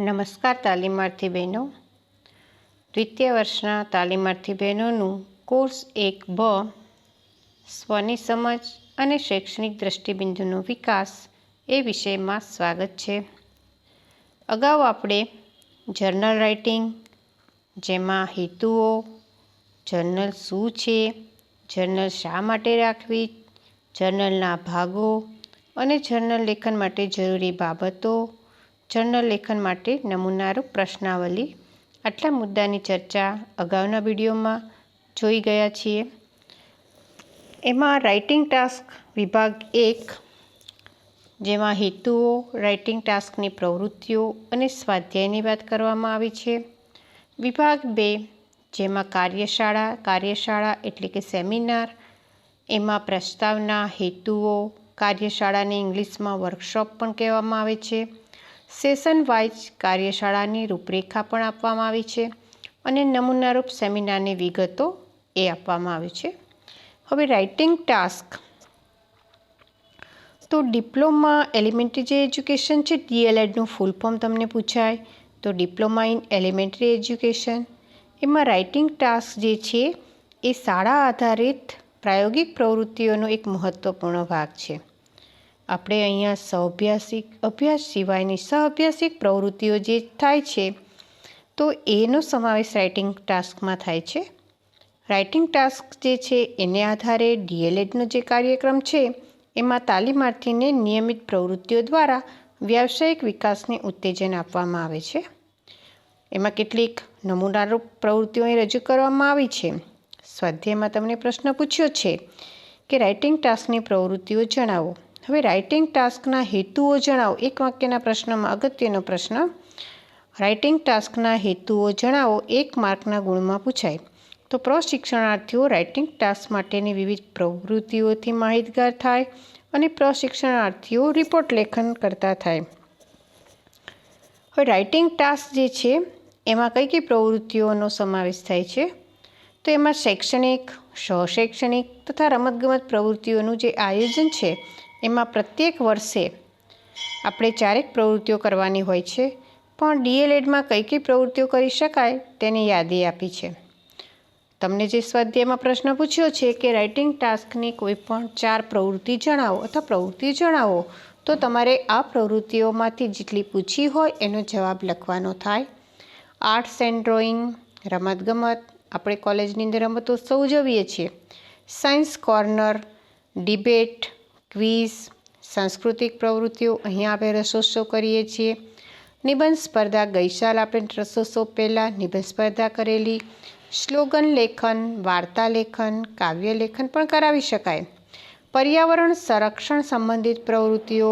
નમસ્કાર તાલીમાર્થી બહેનો. દ્વિતીય વર્ષના તાલીમાર્થી બહેનોનું કોર્સ એક બ, સ્વની સમજ અને શૈક્ષણિક દ્રષ્ટિબિંદુનો વિકાસ એ વિષયમાં સ્વાગત છે. અગાઉ આપણે જર્નલ રાઇટિંગ, જેમાં હેતુઓ, જર્નલ શું છે, જર્નલ શા માટે રાખવી, જર્નલના ભાગો અને જર્નલ લેખન માટે જરૂરી બાબતો જર્નલ લેખન માટે નમૂનારૂપ પ્રશ્નાવલી. આટલા મુદ્દાની ચર્ચા અગાઉના વિડીયોમાં જોઈ ગયા છીએ. એમાં રાઇટિંગ ટાસ્ક વિભાગ એક, જેમાં હેતુઓ રાઇટિંગ ટાસ્કની પ્રવૃત્તિઓ અને સ્વાધ્યાયની વાત કરવામાં આવી છે. વિભાગ બે, જેમાં કાર્યશાળા કાર્યશાળા એટલે કે સેમિનાર, એમાં પ્રસ્તાવના, હેતુઓ, કાર્યશાળાને ઇંગ્લિશમાં વર્કશોપ પણ કહેવામાં આવે છે. સેશન વાઇઝ કાર્યશાળાની રૂપરેખા પણ આપવામાં આવી છે અને નમૂનારૂપ સેમિનારની વિગતો એ આપવામાં આવી છે. હવે રાઇટિંગ ટાસ્ક. તો ડિપ્લોમા એલિમેન્ટરી જે એજ્યુકેશન છે, ડીએલએડનું ફૂલ ફોર્મ તમને પૂછાય. તો ડિપ્લોમા ઇન એલિમેન્ટરી એજ્યુકેશન. એમાં રાઇટિંગ ટાસ્ક જે છે, એ શાળા આધારિત પ્રાયોગિક પ્રવૃત્તિઓનો એક મહત્ત્વપૂર્ણ ભાગ છે. આપણે અહીંયા સહઅભ્યાસિક અભ્યાસ સિવાયની સહઅભ્યાસિક પ્રવૃત્તિઓ જે થાય છે, તો એનો સમાવેશ રાઇટિંગ ટાસ્કમાં થાય છે. રાઇટિંગ ટાસ્ક જે છે, એને આધારે ડીએલએડનો જે કાર્યક્રમ છે, એમાં તાલીમાર્થીને નિયમિત પ્રવૃત્તિઓ દ્વારા વ્યાવસાયિક વિકાસને ઉત્તેજન આપવામાં આવે છે. એમાં કેટલીક નમૂનારૂપ પ્રવૃત્તિઓ અહીં રજૂ કરવામાં આવી છે. સ્વાધ્યાયમાં તમને પ્રશ્ન પૂછ્યો છે કે રાઇટિંગ ટાસ્કની પ્રવૃત્તિઓ જણાવો. હવે રાઇટિંગ ટાસ્કના હેતુઓ જણાવો. એક વાક્યના પ્રશ્નમાં અગત્યનો પ્રશ્ન રાઇટિંગ ટાસ્કના હેતુઓ જણાવો. એક માર્કના ગુણમાં પૂછાય. તો પ્રશિક્ષણાર્થીઓ રાઇટિંગ ટાસ્ક માટેની વિવિધ પ્રવૃત્તિઓથી માહિતગાર થાય અને પ્રશિક્ષણાર્થીઓ રિપોર્ટ લેખન કરતા થાય. હવે રાઇટિંગ ટાસ્ક જે છે, એમાં કઈ કઈ પ્રવૃત્તિઓનો સમાવેશ થાય છે? તો એમાં શૈક્ષણિક, સહશૈક્ષણિક તથા રમતગમત પ્રવૃત્તિઓનું જે આયોજન છે એમાં પ્રત્યેક વર્ષે આપણે ચારેક પ્રવૃત્તિઓ કરવાની હોય છે, પણ ડીએલએડમાં કઈ કઈ પ્રવૃત્તિઓ કરી શકાય તેની યાદી આપી છે. તમને જે સ્વાધ્યાયમાં પ્રશ્ન પૂછ્યો છે કે રાઇટિંગ ટાસ્કની કોઈ પણ ચાર પ્રવૃત્તિ જણાવો અથવા પ્રવૃત્તિ જણાવો, તો તમારે આ પ્રવૃત્તિઓમાંથી જેટલી પૂછી હોય એનો જવાબ લખવાનો થાય. આર્ટ્સ એન્ડ ડ્રોઈંગ રમતગમત આપણે કોલેજની અંદર રમતોત્સવ ઉજવીએ છીએ. સાયન્સ કોર્નર, ડિબેટ ક્વિઝ, સાંસ્કૃતિક પ્રવૃત્તિઓ અહીંયા આપણે રસોત્સવ કરીએ છીએ. નિબંધ સ્પર્ધા ગઈ સાલ આપણે રસોત્સવ પહેલાં નિબંધ સ્પર્ધા કરેલી. સ્લોગન લેખન, વાર્તા લેખન, કાવ્ય લેખન પણ કરાવી શકાય. પર્યાવરણ સંરક્ષણ સંબંધિત પ્રવૃત્તિઓ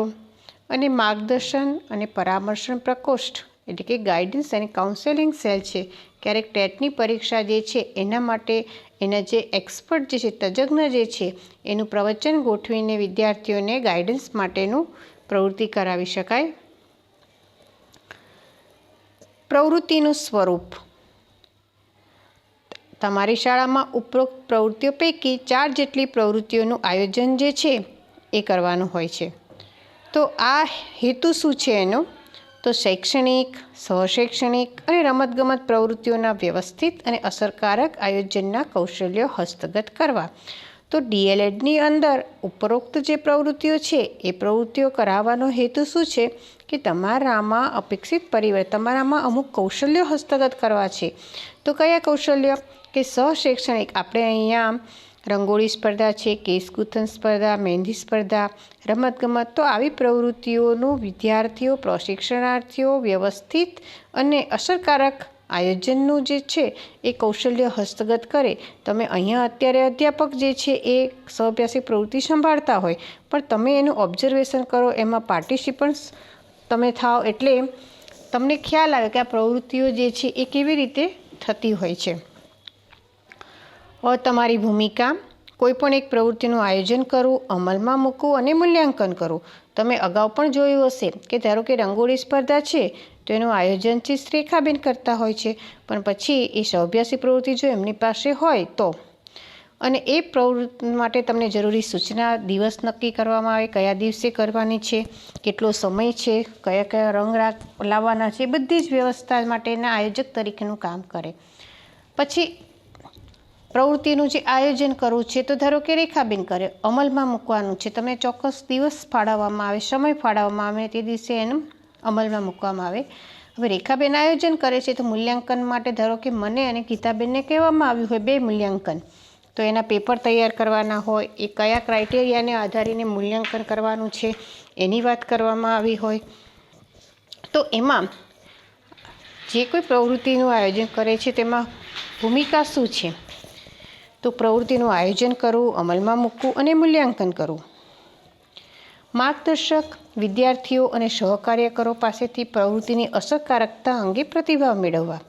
અને માર્ગદર્શન અને પરામર્શન પ્રકોષ્ઠ, એટલે કે ગાઈડન્સ અને કાઉન્સેલિંગ સેલ છે. ક્યારેક ટેટની પરીક્ષા જે છે એના માટે એના જે એક્સપર્ટ જે છે, તજજ્ઞ જે છે, એનું પ્રવચન ગોઠવીને વિદ્યાર્થીઓને ગાઈડન્સ માટેનું પ્રવૃત્તિ કરાવી શકાય. પ્રવૃત્તિનું સ્વરૂપ. તમારી શાળામાં ઉપરોક્ત પ્રવૃત્તિઓ પૈકી ચાર જેટલી પ્રવૃત્તિઓનું આયોજન જે છે, એ કરવાનું હોય છે. તો આ હેતુ શું છે એનો? તો શૈક્ષણિક સહશૈક્ષણિક અને રમતગમત પ્રવૃત્તિઓના વ્યવસ્થિત અને અસરકારક આયોજનના કૌશલ્યો હસ્તગત કરવા. તો ડીએલએડની અંદર ઉપરોક્ત જે પ્રવૃત્તિઓ છે, એ પ્રવૃત્તિઓ કરાવવાનો હેતુ શું છે? કે તમારામાં અપેક્ષિત પરિવર્તન, તમારામાં અમુક કૌશલ્યો હસ્તગત કરવા છે. તો કયા કૌશલ્ય? કે સહશૈક્ષણિક આપણે અહીંયા રંગોળી સ્પર્ધા છે, કેસ સ્પર્ધા, મહેંદી સ્પર્ધા, રમતગમત. તો આવી પ્રવૃત્તિઓનું વિદ્યાર્થીઓ, પ્રશિક્ષણાર્થીઓ વ્યવસ્થિત અને અસરકારક આયોજનનું જે છે, એ કૌશલ્ય હસ્તગત કરે. તમે અહીંયા અત્યારે અધ્યાપક જે છે, એ સહઅભ્યાસી પ્રવૃત્તિ સંભાળતા હોય, પણ તમે એનું ઓબ્ઝર્વેશન કરો, એમાં પાર્ટિસિપન્ટ્સ તમે થાવ એટલે તમને ખ્યાલ આવે કે આ પ્રવૃત્તિઓ જે છે, એ કેવી રીતે થતી હોય છે. તમારી ભૂમિકા કોઈપણ એક પ્રવૃત્તિનું આયોજન કરવું, અમલમાં મૂકવું અને મૂલ્યાંકન કરવું. તમે અગાઉ પણ જોયું હશે કે ધારો કે રંગોળી સ્પર્ધા છે, તો એનું આયોજન છે રેખાબેન કરતા હોય છે. પણ પછી એ સૌભ્યાસી પ્રવૃત્તિ જો એમની પાસે હોય તો? અને એ પ્રવૃત્તિ માટે તમને જરૂરી સૂચના દિવસ નક્કી કરવામાં આવે, કયા દિવસે કરવાની છે, કેટલો સમય છે, કયા કયા રંગ લાવવાના છે, બધી જ વ્યવસ્થા માટેના આયોજક તરીકેનું કામ કરે. પછી પ્રવૃત્તિનું જે આયોજન કરવું છે, તો ધારો કે રેખાબેન કરે, અમલમાં મૂકવાનું છે, તમે ચોક્કસ દિવસ ફાળવવામાં આવે, સમય ફાળવવામાં આવે, તે દિવસે એનું અમલમાં મૂકવામાં આવે. હવે રેખાબેન આયોજન કરે છે, તો મૂલ્યાંકન માટે ધારો કે મને અને ગીતાબેનને કહેવામાં આવ્યું હોય બે મૂલ્યાંકન. તો એના પેપર તૈયાર કરવાના હોય, એ કયા ક્રાઇટેરિયાને આધારીને મૂલ્યાંકન કરવાનું છે, એની વાત કરવામાં આવી હોય. તો એમાં જે કોઈ પ્રવૃત્તિનું આયોજન કરે છે, તેમાં ભૂમિકા શું છે? તો પ્રવૃત્તિનું આયોજન કરવું, અમલમાં મૂકવું અને મૂલ્યાંકન કરવું. માર્ગદર્શક, વિદ્યાર્થીઓ અને સહકાર્યકરો પાસેથી પ્રવૃત્તિની અસરકારકતા અંગે પ્રતિભાવ મેળવવા.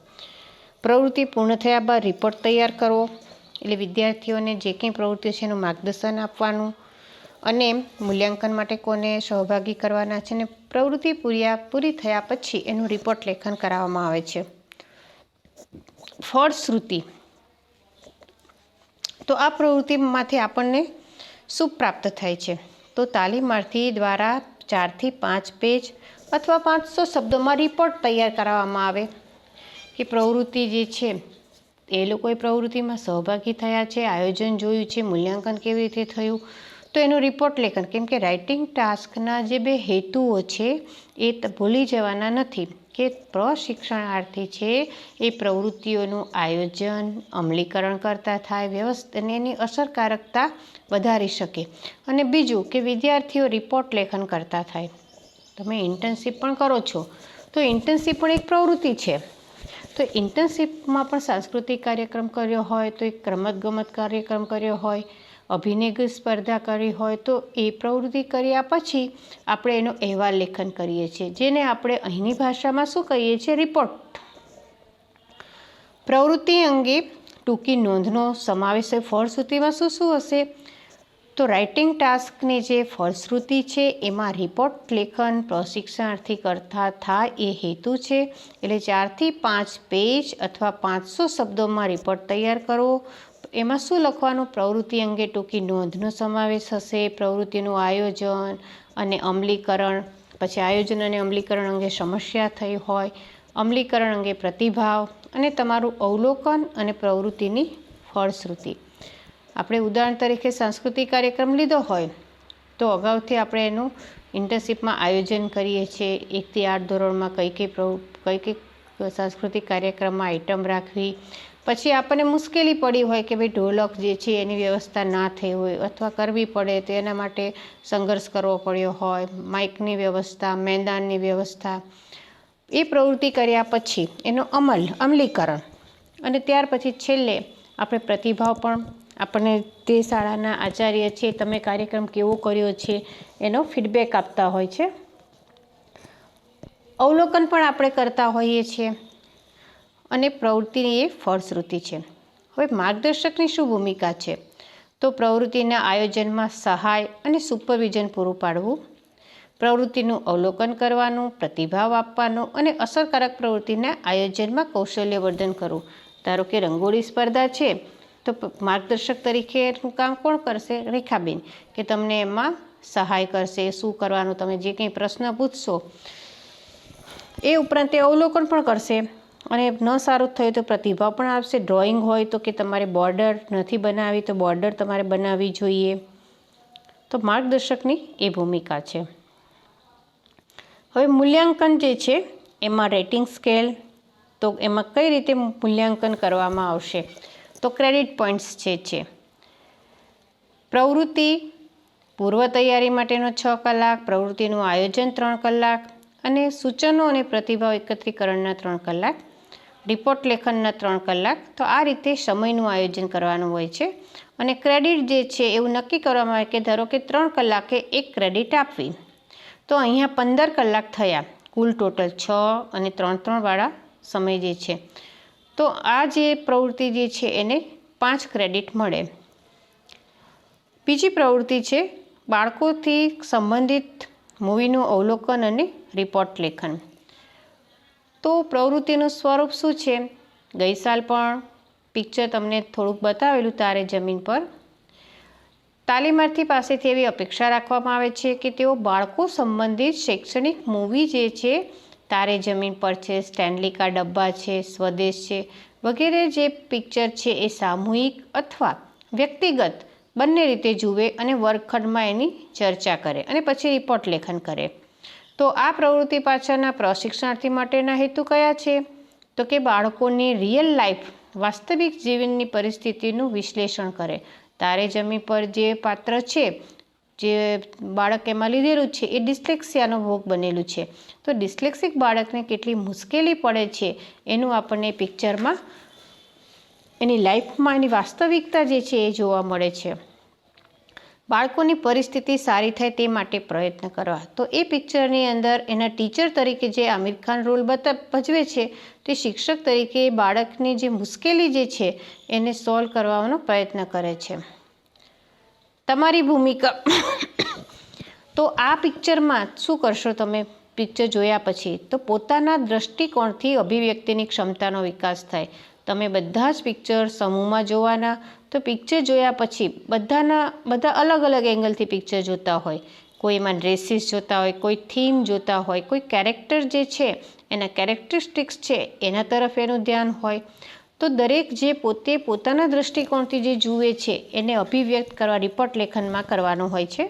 પ્રવૃત્તિ પૂર્ણ થયા બાદ રિપોર્ટ તૈયાર કરવો, એટલે વિદ્યાર્થીઓને જે કંઈ પ્રવૃત્તિ છે એનું માર્ગદર્શન આપવાનું અને મૂલ્યાંકન માટે કોને સહભાગી કરવાના છે અને પ્રવૃત્તિ પૂર્યા પૂરી થયા પછી એનું રિપોર્ટ લેખન કરાવવામાં આવે છે. ફળશ્રુતિ. તો આ પ્રવૃત્તિમાંથી આપણને શું પ્રાપ્ત થાય છે? તો તાલીમાર્થી દ્વારા ચારથી પાંચ પેજ અથવા પાંચસો શબ્દોમાં રિપોર્ટ તૈયાર કરાવવામાં આવે. કે પ્રવૃત્તિ જે છે, એ લોકોએ પ્રવૃત્તિમાં સહભાગી થયા છે, આયોજન જોયું છે, મૂલ્યાંકન કેવી રીતે થયું? તો એનું રિપોર્ટ લેખન, કેમ કે રાઇટિંગ ટાસ્કના જે બે હેતુઓ છે, એ ભૂલી જવાના નથી. કે પ્રશિક્ષણાર્થી છે, એ પ્રવૃત્તિઓનું આયોજન, અમલીકરણ કરતા થાય વ્યવસ્થા અને એની અસરકારકતા વધારી શકે. અને બીજું કે વિદ્યાર્થીઓ રિપોર્ટ લેખન કરતા થાય. તમે ઇન્ટર્નશીપ પણ કરો છો. તો ઇન્ટર્નશીપ પણ એક પ્રવૃત્તિ છે. તો ઇન્ટર્નશીપમાં પણ સાંસ્કૃતિક કાર્યક્રમ કર્યો હોય, તો એક રમતગમત કાર્યક્રમ કર્યો હોય અભિનય સ્પર્ધા કરી હોય તો એ પ્રવૃત્તિ કર્યા પછી આપણે એનો અહેવાલ લેખન કરીએ છીએ, જેને આપણે અહીંની ભાષામાં શું કહીએ છીએ? રિપોર્ટ પ્રવૃત્તિ અંગે ટૂંકી નોંધનો સમાવેશ ફળશ્રુતિમાં શું શું હશે? તો રાઇટિંગ ટાસ્કની જે ફળશ્રુતિ છે, એમાં રિપોર્ટ લેખન પ્રશિક્ષણાર્થી કરતા થાય એ હેતુ છે. એટલે ચારથી પાંચ પેજ અથવા પાંચસો શબ્દોમાં રિપોર્ટ તૈયાર કરવો એમાં શું લખવાનું? પ્રવૃત્તિ અંગે ટૂંકી નોંધનો સમાવેશ હશે, પ્રવૃત્તિનું આયોજન અને અમલીકરણ, પછી આયોજન અને અમલીકરણ અંગે સમસ્યા થઈ હોય, અમલીકરણ અંગે પ્રતિભાવ અને તમારું અવલોકન અને પ્રવૃત્તિની ફળશ્રુતિ. આપણે ઉદાહરણ તરીકે સાંસ્કૃતિક કાર્યક્રમ લીધો હોય, તો અગાઉથી આપણે એનું ઇન્ટર્નશીપમાં આયોજન કરીએ છીએ. એકથી આઠ ધોરણમાં કઈ કઈ કઈ કઈ સાંસ્કૃતિક કાર્યક્રમમાં આઇટમ રાખવી પછી આપણને મુશ્કેલી પડી હોય કે ભાઈ ઢોલક જે છે એની વ્યવસ્થા ના થઈ હોય અથવા કરવી પડે તો એના માટે સંઘર્ષ કરવો પડ્યો હોય, માઇકની વ્યવસ્થા, મેદાનની વ્યવસ્થા. એ પ્રવૃત્તિ કર્યા પછી એનો અમલ, અમલીકરણ. અને ત્યાર પછી છેલ્લે આપણે પ્રતિભાવ પણ, આપણને તે શાળાના આચાર્ય છે, તમે કાર્યક્રમ કેવો કર્યો છે, એનો ફીડબેક આપતા હોય છે. અવલોકન પણ આપણે કરતા હોઈએ છીએ. અને પ્રવૃત્તિની એ ફળશ્રુતિ છે. હવે માર્ગદર્શકની શું ભૂમિકા છે? તો પ્રવૃત્તિના આયોજનમાં સહાય અને સુપરવિઝન પૂરું પાડવું, પ્રવૃત્તિનું અવલોકન કરવાનું, પ્રતિભાવ આપવાનો અને અસરકારક પ્રવૃત્તિના આયોજનમાં કૌશલ્યવર્ધન કરવું. ધારો કે રંગોળી સ્પર્ધા છે, તો માર્ગદર્શક તરીકેનું કામ કોણ કરશે? રેખાબેન. કે તમને એમાં સહાય કરશે, શું કરવાનું, તમે જે કંઈ પ્રશ્ન પૂછશો, એ ઉપરાંત તે અવલોકન પણ કરશે. અને ન સારું થયું તો પ્રતિભાવ પણ આપશે. ડ્રોઈંગ હોય તો કે તમારે બોર્ડર નથી બનાવી તો બોર્ડર તમારે બનાવવી જોઈએ. તો માર્ગદર્શકની એ ભૂમિકા છે. હવે મૂલ્યાંકન જે છે, એમાં રેટિંગ સ્કેલ તો એમાં કઈ રીતે મૂલ્યાંકન કરવામાં આવશે? તો ક્રેડિટ પોઈન્ટ્સ જે છે. પ્રવૃત્તિ, પૂર્વ તૈયારી માટેનો છ કલાક, પ્રવૃત્તિનું આયોજન ત્રણ કલાક અને સૂચનો અને પ્રતિભાવ એકત્રીકરણના ત્રણ કલાક રિપોર્ટ લેખનના ત્રણ કલાક. તો આ રીતે સમયનું આયોજન કરવાનું હોય છે. અને ક્રેડિટ જે છે એવું નક્કી કરવામાં આવે કે ધારો કે ત્રણ કલાકે એક ક્રેડિટ આપવી. તો અહીંયા પંદર કલાક થયા. કુલ ટોટલ છ અને ત્રણ ત્રણવાળા સમય જે છે. તો આ જે પ્રવૃત્તિ જે છે એને પાંચ ક્રેડિટ મળે. બીજી પ્રવૃત્તિ છે બાળકોથી સંબંધિત મૂવીનું અવલોકન અને રિપોર્ટ લેખન. તો પ્રવૃત્તિનું સ્વરૂપ શું છે? ગઈ સાલ પણ પિક્ચર તમને થોડુંક બતાવેલું તારે જમીન પર. તાલીમાર્થી પાસેથી એવી અપેક્ષા રાખવામાં આવે છે કે તેઓ બાળકો સંબંધિત શૈક્ષણિક મૂવી જે છે, તારે જમીન પર છે સ્ટેનલી કા ડબ્બા છે, સ્વદેશ છે, વગેરે જે પિક્ચર છે એ સામૂહિક અથવા વ્યક્તિગત બંને રીતે જુએ અને વર્ગખંડમાં એની ચર્ચા કરે અને પછી રિપોર્ટ લેખન કરે. તો આ પ્રવૃત્તિ પાછળના પ્રશિક્ષણાર્થી માટેના હેતુ કયા છે? તો કે બાળકોની રિયલ લાઈફ વાસ્તવિક જીવનની પરિસ્થિતિનું વિશ્લેષણ કરે. તારે જમી પર જે પાત્ર છે, જે બાળક એમાં લીધેલું છે, એ ડિસ્લેક્સિયાનો ભોગ બનેલું છે. તો ડિસ્લેક્સિક બાળકને કેટલી મુશ્કેલી પડે છે, એનું આપણને પિક્ચરમાં એની લાઈફમાં એની વાસ્તવિકતા જે છે એ જોવા મળે છે. બાળકોની પરિસ્થિતિ સારી થાય તે માટે પ્રયત્ન કરવા. તો એ પિક્ચરની અંદર એના ટીચર તરીકે જે આમિર ખાન રોલ ભજવે છે, તે શિક્ષક તરીકે બાળકની જે મુશ્કેલી જે છે, એને સોલ્વ કરવાનો પ્રયત્ન કરે છે. તમારી ભૂમિકા. તો આ પિક્ચરમાં શું કરશો તમે? પિક્ચર જોયા પછી તો પોતાના દ્રષ્ટિકોણથી અભિવ્યક્તિની ક્ષમતાનો વિકાસ થાય. તમે બધા જ પિક્ચર સમૂહમાં જોવાના, તો પિક્ચર જોયા પછી બધાના, બધા અલગ અલગ એંગલથી પિક્ચર જોતા હોય. કોઈ એમાં ડ્રેસીસ જોતા હોય, કોઈ થીમ જોતા હોય, કોઈ કેરેક્ટર જે છે, એના કેરેક્ટરિસ્ટિક્સ છે, એના તરફ એનું ધ્યાન હોય. તો દરેક જે પોતે પોતાના દૃષ્ટિકોણથી જે જુએ છે, એને અભિવ્યક્ત કરવા રિપોર્ટ લેખનમાં કરવાનું હોય છે.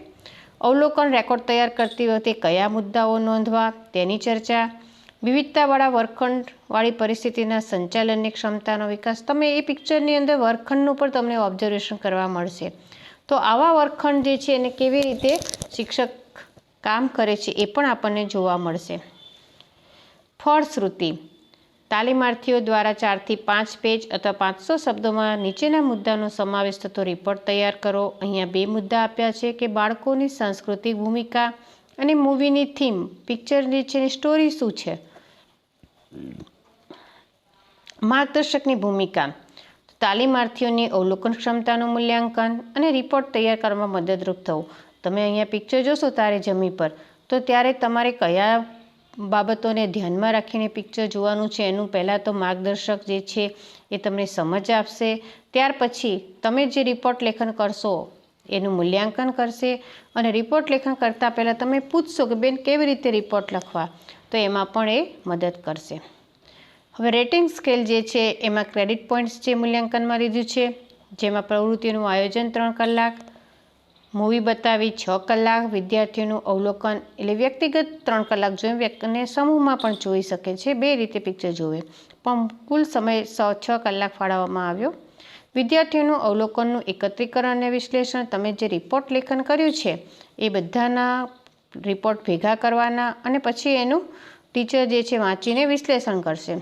અવલોકન રેકોર્ડ તૈયાર કરતી વખતે કયા મુદ્દાઓ નોંધવા, તેની ચર્ચા વિવિધતાવાળા વર્ગખંડવાળી પરિસ્થિતિના સંચાલનની ક્ષમતાનો વિકાસ. તમે એ પિક્ચરની અંદર વર્ગખંડનું પણ તમને ઓબ્ઝર્વેશન કરવા મળશે. તો આવા વર્ગખંડ જે છે એને કેવી રીતે શિક્ષક કામ કરે છે એ પણ આપણને જોવા મળશે. ફળશ્રુતિ. તાલીમાર્થીઓ દ્વારા ચારથી પાંચ પેજ અથવા પાંચસો શબ્દોમાં નીચેના મુદ્દાનો સમાવેશ થતો રિપોર્ટ તૈયાર કરો. અહીંયા બે મુદ્દા આપ્યા છે કે બાળકોની સાંસ્કૃતિક ભૂમિકા અને મૂવીની થીમ પિક્ચરની છે સ્ટોરી શું છે? માર્ગદર્શકની ભૂમિકા, તાલીમાર્થીઓની અવલોકન ક્ષમતાનું મૂલ્યાંકન અને રિપોર્ટ તૈયાર કરવામાં મદદરૂપ થવું. તમે અહીંયા પિક્ચર જોશો તારે જમી પર, તો ત્યારે તમારે કયા બાબતોને ધ્યાનમાં રાખીને પિક્ચર જોવાનું છે એનું પહેલાં તો માર્ગદર્શક જે છે એ તમને સમજ આપશે. ત્યાર પછી તમે જે રિપોર્ટ લેખન કરશો એનું મૂલ્યાંકન કરશે અને રિપોર્ટ લેખન કરતાં પહેલાં તમે પૂછશો કે બેન કેવી રીતે રિપોર્ટ લખવા? તો એમાં પણ એ મદદ કરશે. હવે રેટિંગ સ્કેલ જે છે, એમાં ક્રેડિટ પોઈન્ટ્સ જે મૂલ્યાંકનમાં લીધું છે, જેમાં પ્રવૃત્તિનું આયોજન ત્રણ કલાક મૂવી બતાવી છ કલાક, વિદ્યાર્થીઓનું અવલોકન એટલે વ્યક્તિગત ત્રણ કલાક જોઈ વ્યક્તિને સમૂહમાં પણ જોઈ શકે છે, બે રીતે પિક્ચર જોવે. પણ કુલ સમય સ, છ કલાક ફાળવવામાં આવ્યો. વિદ્યાર્થીઓનું અવલોકનનું એકત્રીકરણ અને વિશ્લેષણ, તમે જે રિપોર્ટ લેખન કર્યું છે, એ બધાના રિપોર્ટ ભેગા કરવાના અને પછી એનું ટીચર જે છે વાંચીને વિશ્લેષણ કરશે.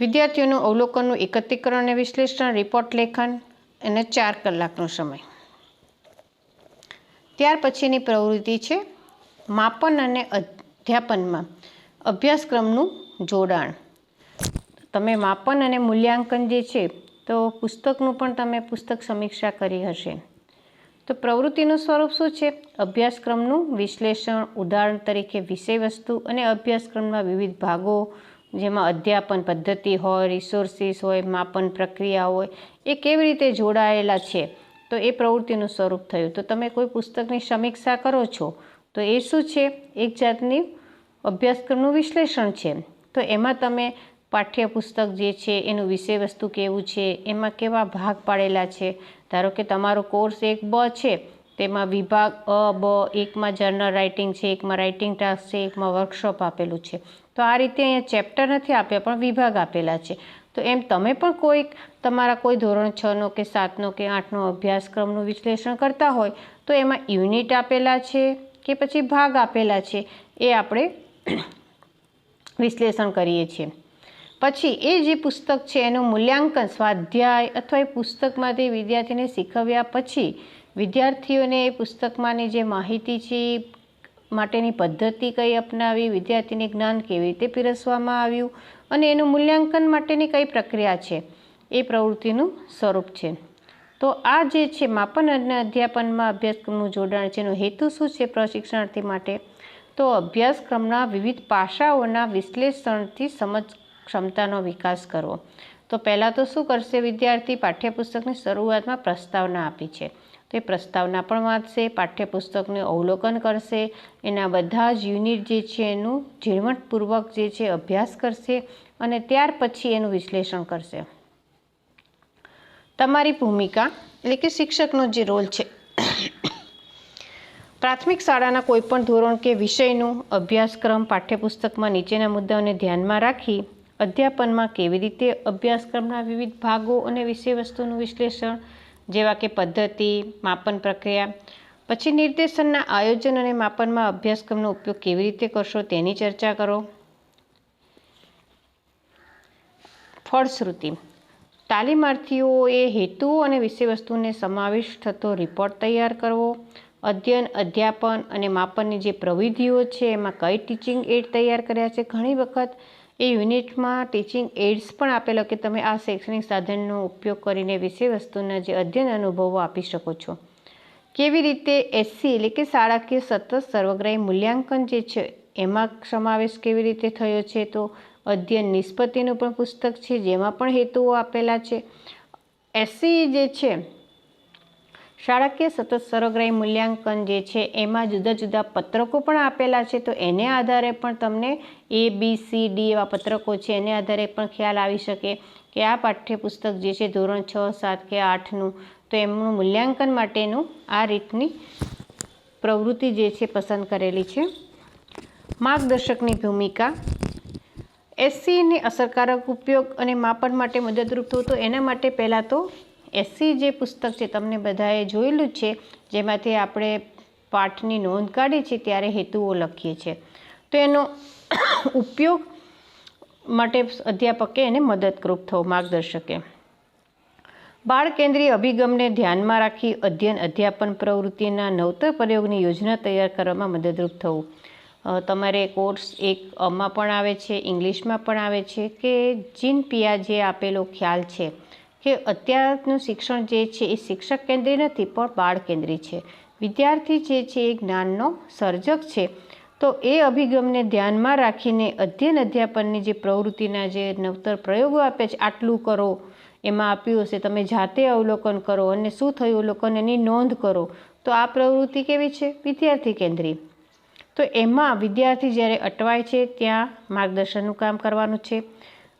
વિદ્યાર્થીઓનું અવલોકનનું એકત્રીકરણ અને વિશ્લેષણ રિપોર્ટ લેખન અને ચાર કલાકનો સમય. ત્યાર પછીની પ્રવૃત્તિ છે માપન અને અધ્યાપનમાં અભ્યાસક્રમનું જોડાણ. તમે માપન અને મૂલ્યાંકન જે છે તો પુસ્તકનું પણ તમે પુસ્તક સમીક્ષા કરી હશે. તો પ્રવૃત્તિનું સ્વરૂપ શું છે? અભ્યાસક્રમનું વિશ્લેષણ, ઉદાહરણ તરીકે વિષયવસ્તુ અને અભ્યાસક્રમના વિવિધ ભાગો, જેમાં અધ્યાપન પદ્ધતિ હોય રિસોર્સિસ હોય, માપન પ્રક્રિયા હોય, એ કેવી રીતે જોડાયેલા છે? તો એ પ્રવૃત્તિનું સ્વરૂપ થયું. તો તમે કોઈ પુસ્તકની સમીક્ષા કરો છો, તો એ શું છે? એક જાતની અભ્યાસક્રમનું વિશ્લેષણ છે. તો એમાં તમે પાઠ્યપુસ્તક જે છે, એનું વિષયવસ્તુ કેવું છે, એમાં કેવા ભાગ પાડેલા છે ધારો કે તમારો કોર્સ એક બ છે, તેમાં વિભાગ અ, બ, એકમાં જર્નલ રાઇટિંગ છે, એકમાં રાઇટિંગ ટાસ્ક છે, એકમાં વર્કશોપ આપેલું છે. તો આ રીતે અહીંયા ચેપ્ટર નથી આપ્યા, પણ વિભાગ આપેલા છે. તો એમ તમે પણ કોઈક તમારા કોઈ ધોરણ છનો કે સાતનો કે આઠનો અભ્યાસક્રમનું વિશ્લેષણ કરતા હોય, તો એમાં યુનિટ આપેલા છે કે પછી ભાગ આપેલા છે, એ આપણે વિશ્લેષણ કરીએ છીએ. પછી એ જે પુસ્તક છે એનું મૂલ્યાંકન સ્વાધ્યાય અથવા એ પુસ્તકમાંથી વિદ્યાર્થીને શીખવ્યા પછી વિદ્યાર્થીઓને એ પુસ્તકમાંની જે માહિતી છે માટેની પદ્ધતિ કઈ અપનાવી, વિદ્યાર્થીને જ્ઞાન કેવી રીતે પીરસવામાં આવ્યું અને એનું મૂલ્યાંકન માટેની કઈ પ્રક્રિયા છે એ પ્રવૃત્તિનું સ્વરૂપ છે. તો આ જે છે માપન અને અધ્યાપનમાં અભ્યાસક્રમનું જોડાણ છે, એનો હેતુ શું છે પ્રશિક્ષણાર્થી માટે? તો અભ્યાસક્રમના વિવિધ પાસાઓના વિશ્લેષણથી સમજ ક્ષમતાનો વિકાસ કરવો. તો પહેલાં તો શું કરશે? વિદ્યાર્થી પાઠ્યપુસ્તકની શરૂઆતમાં પ્રસ્તાવના આપી છે. તે પ્રસ્તાવના પણ વાંચશે, પાઠ્યપુસ્તકનું અવલોકન કરશે, એના બધા જ યુનિટ જે છે એનું ઝીણવટપૂર્વક જે છે અભ્યાસ કરશે અને ત્યાર પછી એનું વિશ્લેષણ કરશે. તમારી ભૂમિકા, એટલે કે શિક્ષકનો જે રોલ છે, પ્રાથમિક શાળાના કોઈપણ ધોરણ કે વિષયનું અભ્યાસક્રમ પાઠ્યપુસ્તકમાં નીચેના મુદ્દાઓને ધ્યાનમાં રાખી અધ્યાપનમાં કેવી રીતે અભ્યાસક્રમના વિવિધ ભાગો અને વિષય વસ્તુનું વિશ્લેષણ, જેવા કે પદ્ધતિ, માપન પ્રક્રિયા, પછી નિર્દેશનના આયોજન અને માપનમાં અભ્યાસક્રમનો ઉપયોગ કેવી રીતે કરશો તેની ચર્ચા કરો. ફળશ્રુતિ. તાલીમાર્થીઓએ હેતુઓ અને વિષયવસ્તુને સમાવેશ થતો રિપોર્ટ તૈયાર કરવો, અધ્યયન, અધ્યાપન અને માપનની જે પ્રવિધિઓ છે, એમાં કઈ ટીચિંગ એડ તૈયાર કર્યા છે, ઘણી વખત એ યુનિટમાં ટીચિંગ એડ્સ પણ આપેલો કે તમે આ શૈક્ષણિક સાધનનો ઉપયોગ કરીને વિષયવસ્તુના જે અધ્યયન અનુભવો આપી શકો છો. કેવી રીતે એસસી એટલે કે શાળાકીય સતત સર્વગ્રાહી મૂલ્યાંકન જે છે, એમાં સમાવેશ કેવી રીતે થયો છે? તો અધ્યયન નિષ્પત્તિનું પણ પુસ્તક છે, જેમાં પણ હેતુઓ આપેલા છે. એસસી જે છે શાળાકીય સતત સર્વગ્રાહી મૂલ્યાંકન જે છે, એમાં જુદા જુદા પત્રકો પણ આપેલા છે. તો એને આધારે પણ તમને એ બી સી ડી એવા પત્રકો છે, એને આધારે પણ ખ્યાલ આવી શકે કે આ પાઠ્યપુસ્તક જે છે, ધોરણ છ, સાત કે આઠનું, તો એમનું મૂલ્યાંકન માટેનું આ રીતની પ્રવૃત્તિ જે છે, પસંદ કરેલી છે. માર્ગદર્શકની ભૂમિકા. એસસીને અસરકારક ઉપયોગ અને માપન માટે મદદરૂપ થવું, તો એના માટે પહેલાં તો એસસી જે પુસ્તક છે, તમને બધાએ જોયેલું જ છે, જેમાંથી આપણે પાઠની નોંધ કાઢીએ છીએ ત્યારે હેતુઓ લખીએ છીએ. તો એનો ઉપયોગ માટે અધ્યાપકે એને મદદરૂપ થવું માર્ગદર્શકે. બાળ કેન્દ્રીય અભિગમને ધ્યાનમાં રાખી અધ્યયન, અધ્યાપન પ્રવૃત્તિના નવતર પ્રયોગની યોજના તૈયાર કરવામાં મદદરૂપ થવું. તમારે કોર્સ એક અમાં પણ આવે છે, ઇંગ્લિશમાં પણ આવે છે, કે જીન પિયા જે આપેલો ખ્યાલ છે? કે અત્યારનું શિક્ષણ જે છે એ શિક્ષક કેન્દ્રી નથી, પણ બાળ કેન્દ્રી છે. વિદ્યાર્થી જે છે એ જ્ઞાનનો સર્જક છે. તો એ અભિગમને ધ્યાનમાં રાખીને અધ્યયન અધ્યાપનની જે પ્રવૃત્તિના જે નવતર પ્રયોગો આપે છે, આટલું કરો, એમાં આપ્યું હશે, તમે જાતે અવલોકન કરો અને શું થયું અવલોકન એની નોંધ કરો. તો આ પ્રવૃત્તિ કેવી છે? વિદ્યાર્થી કેન્દ્રી. તો એમાં વિદ્યાર્થી જ્યારે અટવાય છે, ત્યાં માર્ગદર્શનનું કામ કરવાનું છે.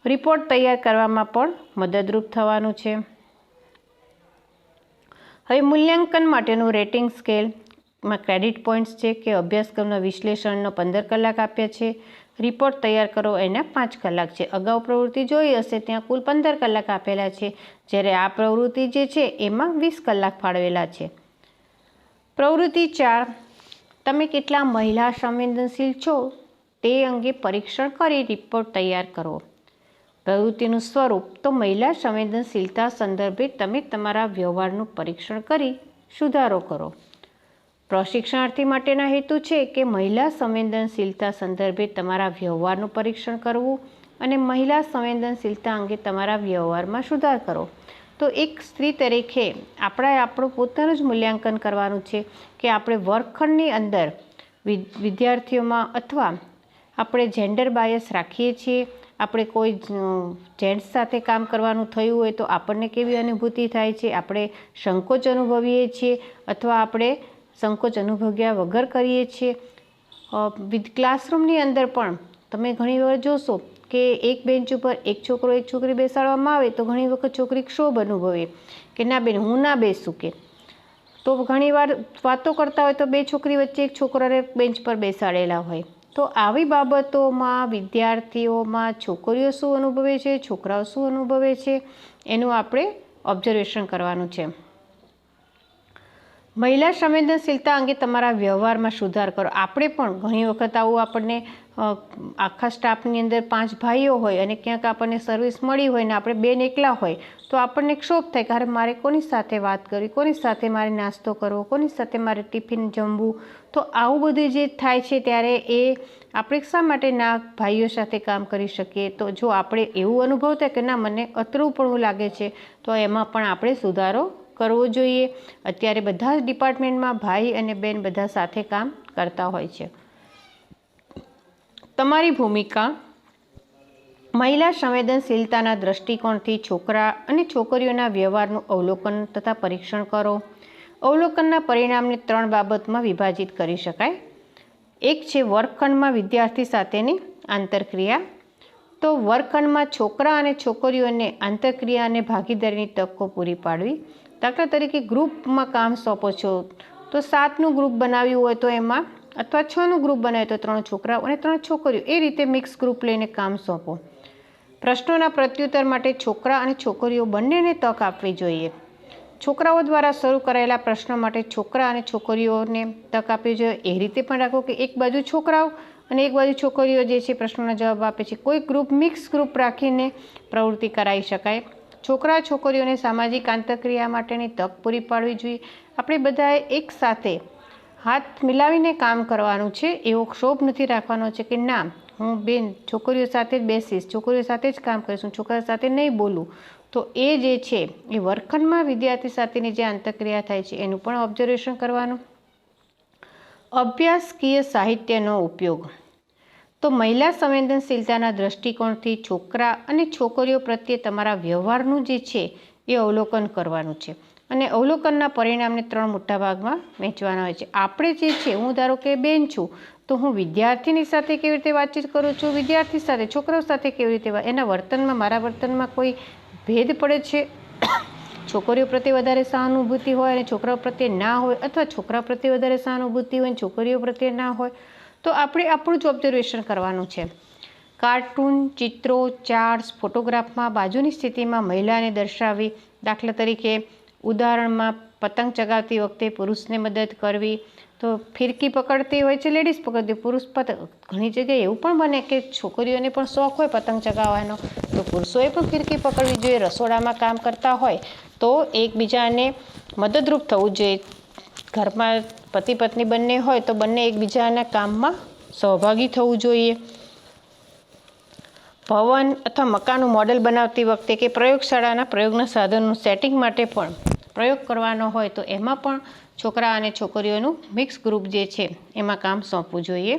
રિપોર્ટ તૈયાર કરવામાં પણ મદદરૂપ થવાનું છે. હવે મૂલ્યાંકન માટેનું રેટિંગ સ્કેલમાં ક્રેડિટ પોઈન્ટ્સ છે કે અભ્યાસક્રમના વિશ્લેષણનો પંદર કલાક આપ્યા છે. રિપોર્ટ તૈયાર કરો એના પાંચ કલાક છે. અગાઉ પ્રવૃત્તિ જોઈ હશે ત્યાં કુલ પંદર કલાક આપેલા છે. જ્યારે આ પ્રવૃત્તિ જે છે એમાં વીસ કલાક ફાળવેલા છે. પ્રવૃત્તિ ચાર, તમે કેટલા મહિલા સંવેદનશીલ છો તે અંગે પરીક્ષણ કરી રિપોર્ટ તૈયાર કરો. પ્રવૃત્તિનું સ્વરૂપ તો મહિલા સંવેદનશીલતા સંદર્ભે તમે તમારા વ્યવહારનું પરીક્ષણ કરી સુધારો કરો. પ્રશિક્ષણાર્થી માટેના હેતુ છે કે મહિલા સંવેદનશીલતા સંદર્ભે તમારા વ્યવહારનું પરીક્ષણ કરવું અને મહિલા સંવેદનશીલતા અંગે તમારા વ્યવહારમાં સુધાર કરો. તો એક સ્ત્રી તરીકે આપણે આપણું પોતાનું જ મૂલ્યાંકન કરવાનું છે કે આપણે વર્ગખંડની અંદર વિદ્યાર્થીઓમાં અથવા આપણે જેન્ડર બાયસ રાખીએ છીએ આપણે કોઈ જેન્ટ્સ સાથે કામ કરવાનું થયું હોય તો આપણને કેવી અનુભૂતિ થાય છે? આપણે સંકોચ અનુભવીએ છીએ અથવા આપણે સંકોચ અનુભવ્યા વગર કરીએ છીએ? ક્લાસરૂમની અંદર પણ તમે ઘણી વાર જોશો કે એક બેન્ચ ઉપર એક છોકરો એક છોકરી બેસાડવામાં આવે તો ઘણી વખત છોકરી ક્ષોભ અનુભવે કે ના બેન, હું ના બેસું કે. તો ઘણીવાર વાતો કરતા હોય તો બે છોકરી વચ્ચે એક છોકરાને બેન્ચ પર બેસાડેલા હોય. તો આવી બાબતોમાં વિદ્યાર્થીઓમાં છોકરીઓ શું અનુભવે છે, છોકરાઓ શું અનુભવે છે, એનું આપણે ઓબ્ઝર્વેશન કરવાનું છે. મહિલા સંવેદનશીલતા અંગે તમારા વ્યવહારમાં સુધાર કરો. આપણે પણ ઘણી વખત આવું આપણને આખા સ્ટાફની અંદર પાંચ ભાઈઓ હોય અને ક્યાંક આપણને સર્વિસ મળી હોય ને આપણે બેન એકલા હોય તો આપણને ક્ષોભ થાય કે અરે મારે કોની સાથે વાત કરવી, કોની સાથે મારે નાસ્તો કરવો, કોની સાથે મારે ટિફિન જમવું. તો આવું બધું જે થાય છે ત્યારે એ આપણે શા માટે ના ભાઈઓ સાથે કામ કરી શકીએ? તો જો આપણે એવું અનુભવ થાય કે ના, મને અતરું પણ લાગે છે, તો એમાં પણ આપણે સુધારો કરવો જોઈએ. અત્યારે બધા જ ડિપાર્ટમેન્ટમાં ભાઈ અને બેન બધા સાથે કામ કરતા હોય છે. તમારી ભૂમિકા મહિલા સંવેદનશીલતાના દૃષ્ટિકોણથી છોકરા અને છોકરીઓના વ્યવહારનું અવલોકન તથા પરીક્ષણ કરો. અવલોકનના પરિણામને ત્રણ બાબતમાં વિભાજિત કરી શકાય. એક છે વર્ગખંડમાં વિદ્યાર્થી સાથેની આંતરક્રિયા. તો વર્ગખંડમાં છોકરા અને છોકરીઓને આંતરક્રિયા અને ભાગીદારીની તકો પૂરી પાડવી. દાખલા તરીકે ગ્રુપમાં કામ સોંપો છો, તો સાતનું ગ્રુપ બનાવ્યું હોય તો એમાં અથવા છનું ગ્રુપ બનાવ્યું તો ત્રણ છોકરાઓ અને ત્રણ છોકરીઓ. એ રીતે મિક્સ ગ્રુપ લઈને કામ સોંપો. પ્રશ્નોના પ્રત્યુત્તર માટે છોકરા અને છોકરીઓ બંનેને તક આપવી જોઈએ. છોકરાઓ દ્વારા શરૂ કરાયેલા પ્રશ્નો માટે છોકરા અને છોકરીઓને તક આપવી જોઈએ. એ રીતે પણ રાખો કે એક બાજુ છોકરાઓ અને એક બાજુ છોકરીઓ જે છે પ્રશ્નોના જવાબ આપે છે. કોઈ ગ્રુપ, મિક્સ ગ્રુપ રાખીને પ્રવૃત્તિ કરાવી શકાય. છોકરા, છોકરીઓને સામાજિક આંતરક્રિયા માટેની તક પૂરી પાડવી જોઈએ. આપણે બધાએ એક સાથે હાથ મિલાવીને કામ કરવાનું છે. એવો ક્ષોભ નથી રાખવાનો છે કે ના. હું બેન છોકરીઓ સાથે જ બેસીશ, છોકરીઓ સાથે જ કામ કરીશ છોકરા સાથે નહીં બોલું. તો એ જે છે, એ વર્ગખંડમાં વિદ્યાર્થી સાથેની જે આંતરક્રિયા થાય છે, એનું પણ ઓબ્ઝર્વેશન કરવાનું. અભ્યાસકીય સાહિત્યનો ઉપયોગ. તો મહિલા સંવેદનશીલતાના દૃષ્ટિકોણથી છોકરા અને છોકરીઓ પ્રત્યે તમારા વ્યવહારનું જે છે, એ અવલોકન કરવાનું છે. અને અવલોકનના પરિણામને ત્રણ મોટા ભાગમાં વહેંચવાના હોય છે. આપણે જે છે, હું ધારો કે બેન છું તો હું વિદ્યાર્થીની સાથે કેવી રીતે વાતચીત કરું છું? વિદ્યાર્થી સાથે, છોકરાઓ સાથે કેવી રીતે એના વર્તનમાં, મારા વર્તનમાં કોઈ ભેદ પડે છે? છોકરીઓ પ્રત્યે વધારે સહાનુભૂતિ હોય અને છોકરાઓ પ્રત્યે ના હોય અથવા છોકરા પ્રત્યે વધારે સહાનુભૂતિ હોય અને છોકરીઓ પ્રત્યે ના હોય, તો આપણે આપણું જ ઓબ્ઝર્વેશન કરવાનું છે. કાર્ટૂન, ચિત્રો, ચાર્ટ્સ, ફોટોગ્રાફમાં બાજુની સ્થિતિમાં મહિલાને દર્શાવી, દાખલા તરીકે ઉદાહરણમાં પતંગ ચગાવતી વખતે પુરુષને મદદ કરવી તો ફિરકી પકડતી હોય છે લેડીઝ પકડતી પુરુષ પતંગ ઘણી જગ્યાએ એવું પણ બને કે છોકરીઓને પણ શોખ હોય પતંગ ચગાવવાનો. તો પુરુષોએ પણ ફિરકી પકડવી જોઈએ, રસોડામાં કામ કરતા હોય તો એકબીજાને મદદરૂપ થવું જોઈએ. ઘરમાં પતિ પત્ની બંને હોય તો બંને એકબીજાના કામમાં સહભાગી થવું જોઈએ. ભવન અથવા મકાનનું મોડેલ બનાવતી વખતે કે પ્રયોગશાળાના પ્રયોગના સાધનનું સેટિંગ માટે પણ પ્રયોગ કરવાનો હોય તો એમાં પણ છોકરા અને છોકરીઓનું મિક્સ ગ્રુપ જે છે, એમાં કામ સોંપવું જોઈએ.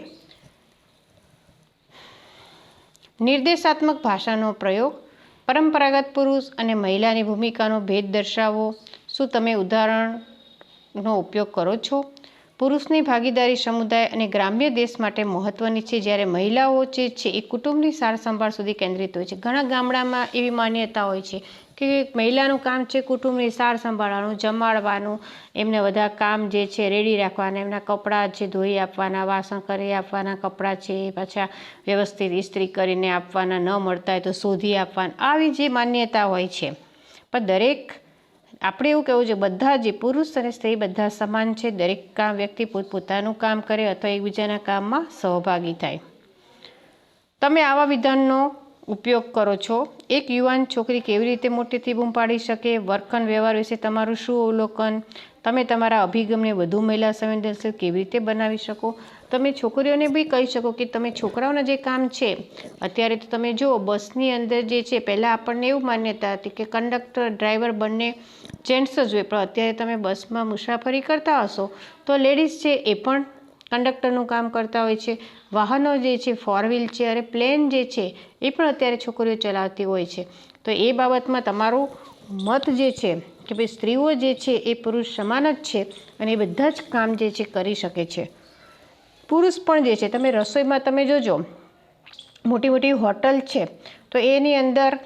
નિર્દેશાત્મક ભાષાનો પ્રયોગ, પરંપરાગત પુરુષ અને મહિલાની ભૂમિકાનો ભેદ દર્શાવો શું તમે ઉદાહરણનો ઉપયોગ કરો છો? પુરુષની ભાગીદારી સમુદાય અને ગ્રામ્ય દેશ માટે મહત્ત્વની છે, જ્યારે મહિલાઓ જે છે, એ કુટુંબની સાર સંભાળ સુધી કેન્દ્રિત હોય છે. ઘણા ગામડામાં એવી માન્યતા હોય છે કે મહિલાનું કામ છે કુટુંબની સાર સંભાળવાનું, જમાડવાનું, એમને બધા કામ જે છે રેડી રાખવાના, એમના કપડાં છે ધોઈ આપવાના, વાસણ કરી આપવાના, કપડાં છે એ પાછા વ્યવસ્થિત ઇસ્ત્રી કરીને આપવાના, ન મળતા હોય તો શોધી આપવાના, આવી જે માન્યતા હોય છે. પણ દરેક, આપણે એવું કહેવું છે, બધા જે પુરુષ અને સ્ત્રી બધા સમાન છે, દરેક કામ વ્યક્તિ પોતપોતાનું કામ કરે અથવા એકબીજાના કામમાં સહભાગી થાય. તમે આવા વિધાનનો ઉપયોગ કરો છો? એક યુવાન છોકરી કેવી રીતે મોટેથી બૂમ પાડી શકે? વર્કન વ્યવહાર વિશે તમારું શું અવલોકન? તમે તમારા અભિગમને વધુ મહિલા સંવેદનશીલ કેવી રીતે બનાવી શકો? તમે છોકરીઓને બી કહી શકો કે તમે છોકરાઓના જે કામ છે, અત્યારે તો તમે જુઓ, બસની અંદર જે છે, પહેલાં આપણને એવું માન્યતા હતી કે કંડક્ટર, ડ્રાઈવર બંને જેન્ટ્સ જ હોય, પણ અત્યારે તમે બસમાં મુસાફરી કરતા હશો, તો લેડીઝ છે એ પણ કંડક્ટરનું કામ કરતા હોય છે. વાહનો જે છે ફોર વ્હીલ છે અને પ્લેન જે છે, એ પણ અત્યારે છોકરીઓ ચલાવતી હોય છે. તો એ બાબતમાં તમારું મત જે છે કે ભાઈ સ્ત્રીઓ જે છે, એ પુરુષ સમાન જ છે અને એ બધા જ કામ જે છે, કરી શકે છે. પુરુષ પણ જે છે, તમે રસોઈમાં તમે જોજો, મોટી મોટી હોટલ છે, તો એની અંદર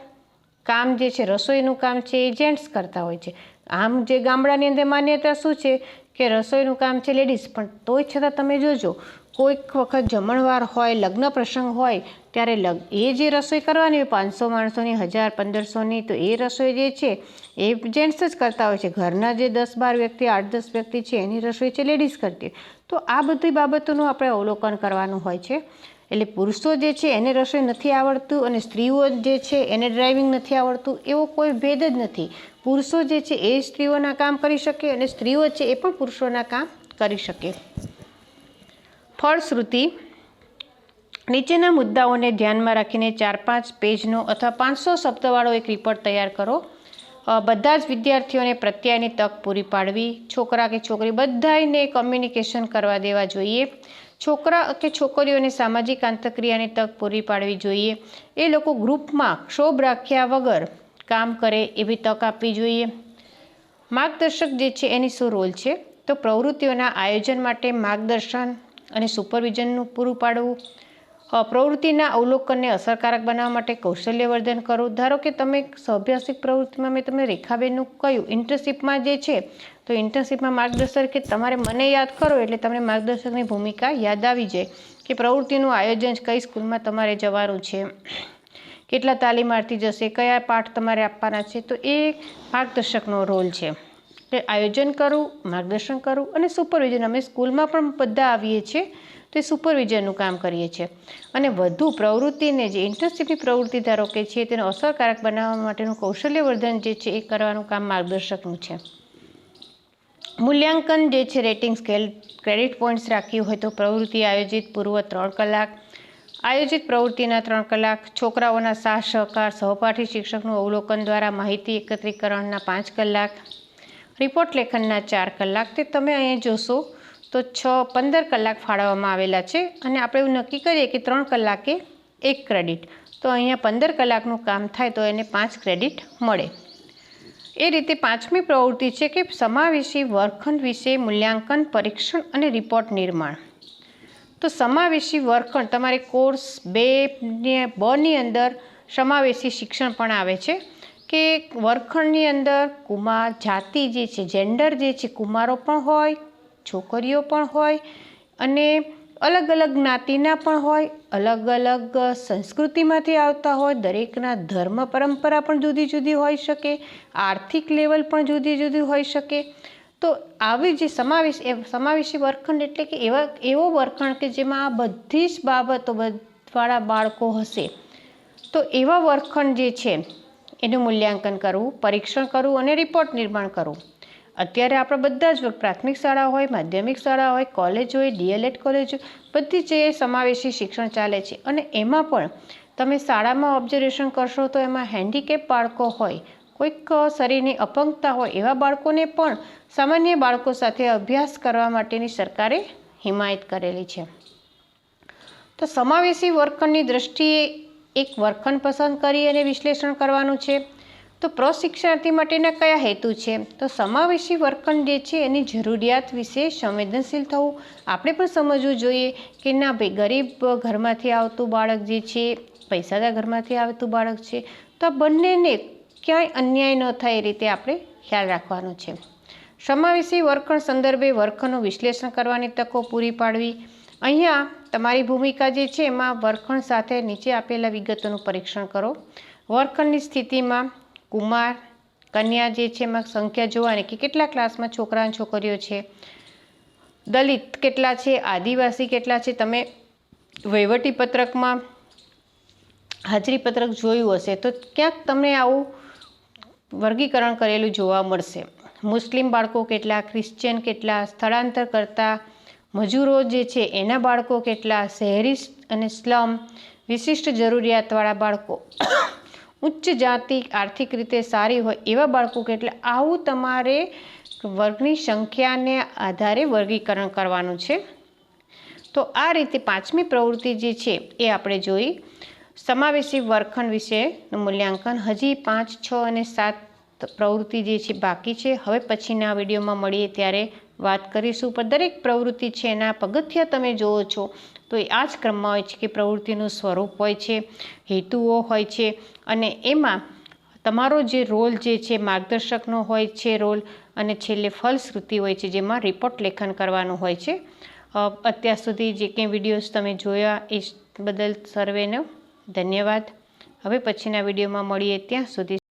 કામ જે છે, રસોઈનું કામ છે, એ જેન્ટ્સ કરતા હોય છે. આમ જે ગામડાની અંદર માન્યતા શું છે કે રસોઈનું કામ છે લેડીઝ પણ તોય છતાં તમે જોજો, કોઈક વખત જમણવાર હોય, લગ્ન પ્રસંગ હોય, ત્યારે લગ, એ જે રસોઈ કરવાની હોય, પાંચસો માણસોની, હજાર પંદરસોની, તો એ રસોઈ જે છે, એ જેન્ટ્સ જ કરતા હોય છે. ઘરના જે દસ બાર વ્યક્તિ, આઠ દસ વ્યક્તિ છે, એની રસોઈ છે લેડીઝ કરતી. તો આ બધી બાબતોનું આપણે અવલોકન કરવાનું હોય છે. એટલે પુરુષો જે છે, એને રસોઈ નથી આવડતું અને સ્ત્રીઓ જે છે, એને ડ્રાઇવિંગ નથી આવડતું, એવો કોઈ ભેદ જ નથી. પુરુષો જે છે, એ સ્ત્રીઓના કામ કરી શકે અને સ્ત્રીઓ છે, એ પણ પુરુષોના કામ કરી શકે. ફળશ્રુતિ. નીચેના મુદ્દાઓને ધ્યાનમાં રાખીને ચાર પાંચ પેજનો અથવા પાંચસો શબ્દવાળો એક રિપોર્ટ તૈયાર કરો. બધા જ વિદ્યાર્થીઓને પ્રત્યાયની તક પૂરી પાડવી, છોકરા કે છોકરી બધાને કમ્યુનિકેશન કરવા દેવા જોઈએ. છોકરા કે છોકરીઓને સામાજિક આંતરક્રિયાની તક પૂરી પાડવી જોઈએ. એ લોકો ગ્રુપમાં ક્ષોભ રાખ્યા વગર કામ કરે એવી તક આપવી જોઈએ. માર્ગદર્શક જે છે એની શું રોલ છે? તો પ્રવૃત્તિઓના આયોજન માટે માર્ગદર્શન અને સુપરવિઝનનું પૂરું પાડવું. પ્રવૃત્તિના અવલોકનને અસરકારક બનાવવા માટે કૌશલ્યવર્ધન કરવું. ધારો કે તમે સભ્યાસિક પ્રવૃત્તિમાં મેં તમને રેખાબેનનું કહ્યું. ઇન્ટર્નશીપમાં જે છે તો ઇન્ટર્નશીપમાં માર્ગદર્શક કે તમારે મને યાદ કરો એટલે તમને માર્ગદર્શકની ભૂમિકા યાદ આવી જાય કે પ્રવૃત્તિનું આયોજન કઈ સ્કૂલમાં તમારે જવાનું છે, કેટલા તાલીમાર્થી જશે, કયા પાઠ તમારે આપવાના છે, તો એ માર્ગદર્શકનો રોલ છે. એટલે આયોજન કરવું માર્ગદર્શન કરવું અને સુપરવિઝન અમે સ્કૂલમાં પણ બધા આવીએ છીએ, તો એ સુપરવિઝનનું કામ કરીએ છીએ. અને વધુ પ્રવૃત્તિને જે ઇન્ટર્નશીપની પ્રવૃત્તિ ધારો કે છે, તેને અસરકારક બનાવવા માટેનું કૌશલ્યવર્ધન જે છે એ કરવાનું કામ માર્ગદર્શકનું છે. મૂલ્યાંકન જે છે રેટિંગ સ્કેલ ક્રેડિટ પોઈન્ટ્સ રાખ્યું હોય તો પ્રવૃત્તિ આયોજિત પૂર્વ ત્રણ કલાક, આયોજિત પ્રવૃત્તિના ત્રણ કલાક, છોકરાઓના સાહ સહકાર, સહપાઠી શિક્ષકનું અવલોકન દ્વારા માહિતી એકત્રીકરણના પાંચ કલાક રિપોર્ટ લેખનના ચાર કલાક. તે તમે અહીંયા જોશો તો છ, પંદર કલાક ફાળવવામાં આવેલા છે અને આપણે એવું નક્કી કરીએ કે ત્રણ કલાકે એક ક્રેડિટ તો અહીંયા પંદર કલાકનું કામ થાય તો એને પાંચ ક્રેડિટ મળે. એ રીતે પાંચમી પ્રવૃત્તિ છે કે સમાવેશી વર્ગખંડ વિશે મૂલ્યાંકન, પરીક્ષણ અને રિપોર્ટ નિર્માણ. તો સમાવેશી વર્ગખંડ, તમારે કોર્સ બે બની અંદર સમાવેશી શિક્ષણ પણ આવે છે કે વર્ગખંડની અંદર કુમાર જાતિ જે છે જેન્ડર જે છે, કુમારો પણ હોય, છોકરીઓ પણ હોય અને અલગ અલગ જ્ઞાતિના પણ હોય, અલગ અલગ સંસ્કૃતિમાંથી આવતા હોય, દરેકના ધર્મ પરંપરા પણ જુદી જુદી હોઈ શકે, આર્થિક લેવલ પણ જુદી જુદી હોઈ શકે. તો આવી જે સમાવેશ, એ સમાવેશી વર્ગખંડ એટલે કે એવા, એવો વર્ગખંડ કે જેમાં આ બધી જ બાબતો વાળા બાળકો હશે. તો એવા વર્ગખંડ જે છે, એનું મૂલ્યાંકન કરવું, પરીક્ષણ કરવું અને રિપોર્ટ નિર્માણ કરવું. અત્યારે આપણા બધા જ પ્રાથમિક શાળા હોય, માધ્યમિક શાળા હોય, કોલેજ હોય, ડીએલએડ કોલેજ હોય, બધી જ સમાવેશી શિક્ષણ ચાલે છે. અને એમાં પણ તમે શાળામાં ઓબ્ઝર્વેશન કરશો તો એમાં હેન્ડીકેપ બાળકો હોય, કોઈક શરીરની અપંગતા હોય, એવા બાળકોને પણ સામાન્ય બાળકો સાથે અભ્યાસ કરવા માટેની સરકારે હિમાયત કરેલી છે. તો સમાવેશી વર્ગખંડની દ્રષ્ટિએ એક વર્ગખંડ પસંદ કરી અને વિશ્લેષણ કરવાનું છે. તો પ્રશિક્ષણાર્થી માટેના કયા હેતુ છે? તો સમાવેશી વર્ગખંડ જે છે, એની જરૂરિયાત વિશે સંવેદનશીલ થવું. આપણે પણ સમજવું જોઈએ કે ના ભાઈ, ગરીબ ઘરમાંથી આવતું બાળક જે છે, પૈસાદાર ઘરમાંથી આવતું બાળક છે, તો આ બંનેને ક્યાંય અન્યાય ન થાય એ રીતે આપણે ખ્યાલ રાખવાનો છે. સમાવેશી વર્કણ સંદર્ભે વર્ગખંડનું વિશ્લેષણ કરવાની તકો પૂરી પાડવી. અહીંયા તમારી ભૂમિકા જે છે, એમાં વર્કણ સાથે નીચે આપેલા વિગતોનું પરીક્ષણ કરો. વર્કણની સ્થિતિમાં કુમાર, કન્યા જે છે એમાં સંખ્યા જોવાની કે કેટલા ક્લાસમાં છોકરા છોકરીઓ છે? દલિત કેટલા છે? આદિવાસી કેટલા છે? તમે વહીવટી પત્રકમાં હાજરી પત્રક જોયું હશે તો ક્યાંક તમને આવું વર્ગીકરણ કરેલું જોવા મળશે. મુસ્લિમ બાળકો કેટલા, ક્રિશ્ચિયન કેટલા, સ્થળાંતર કરતા, મજૂરો જે છે એના બાળકો કેટલા, શહેરી અને સ્લમ વિશિષ્ટ જરૂરિયાતવાળા બાળકો ઉચ્ચ જાતિ આર્થિક રીતે સારી હોય એવા બાળકો એટલે આવું તમારે વર્ગની સંખ્યાને આધારે વર્ગીકરણ કરવાનું છે. તો આ રીતે પાંચમી પ્રવૃત્તિ જે છે એ આપણે જોઈ. સમાવેશી વર્ગખંડ વિશેનું મૂલ્યાંકન હજી પાંચ, છ અને સાત પ્રવૃત્તિ જે છે બાકી છે. હવે પછીના વિડીયોમાં મળીએ ત્યારે વાત કરીશું, પણ દરેક પ્રવૃત્તિ છે એના પગથિયા તમે જુઓ છો, તો એ આ જ ક્રમમાં હોય છે કે પ્રવૃત્તિનું સ્વરૂપ હોય છે, હેતુઓ હોય છે, અને એમાં તમારો જે રોલ જે છે, માર્ગદર્શકનો હોય છે રોલ, અને છેલ્લે ફલશ્રુતિ હોય છે, જેમાં રિપોર્ટ લેખન કરવાનું હોય છે. અત્યાર સુધી જે કંઈ વિડીયોઝ તમે જોયા, એ બદલ સર્વેનો ધન્યવાદ. હવે પછીના વિડીયોમાં મળીએ ત્યાં સુધી.